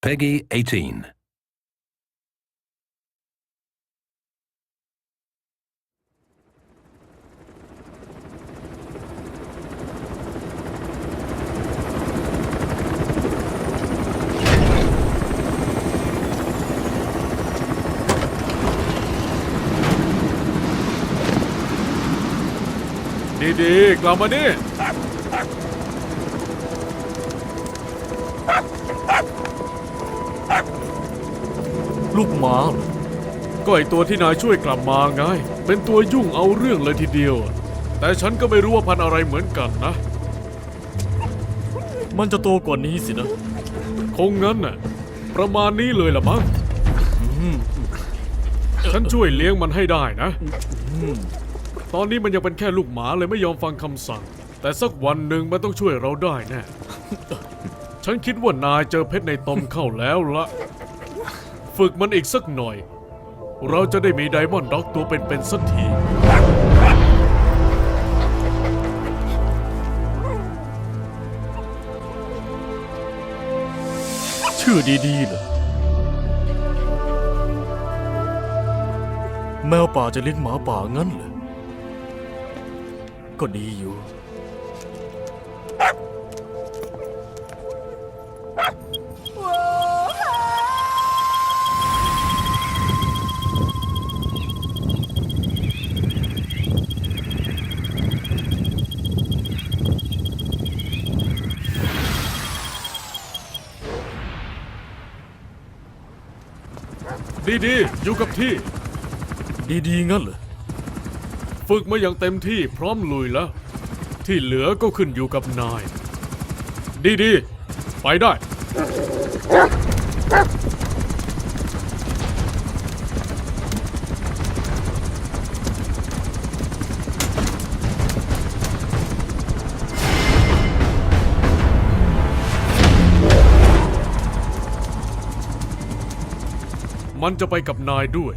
Peggy 18. ดีๆกลับมานี่ ลูกหมาเหรอก็ไอตัวที่นายช่วยกลับมาไง เป็นตัวยุ่งเอาเรื่องเลยทีเดียว แต่ฉันก็ไม่รู้ว่าพันธุ์อะไรเหมือนกันนะ มันจะโตกว่านี้สินะ คงงั้นน่ะ ประมาณนี้เลยละมั้งฉันช่วยเลี้ยงมันให้ได้นะ ตอนนี้มันยังเป็นแค่ลูกหมาเลยไม่ยอมฟังคำสั่ง แต่สักวันหนึ่งมันต้องช่วยเราได้แน่ฉันคิดว่านายเจอเพชรในตมเข้าแล้วละ ฝึกมันอีกสักหน่อย เราจะได้มีไดมอนด์ด็อกตัวเป็นๆสักที ชื่อดีๆเหรอแมวป่าจะเลี้ยงหมาป่างั้นเหรอก็ดีอยู่ ดีๆอยู่กับที่ ดีๆงั้นเหรอ ฝึกมาอย่างเต็มที่พร้อมลุยแล้ว ที่เหลือก็ขึ้นอยู่กับนาย ดีๆไปได้ มันจะไปกับนายด้วย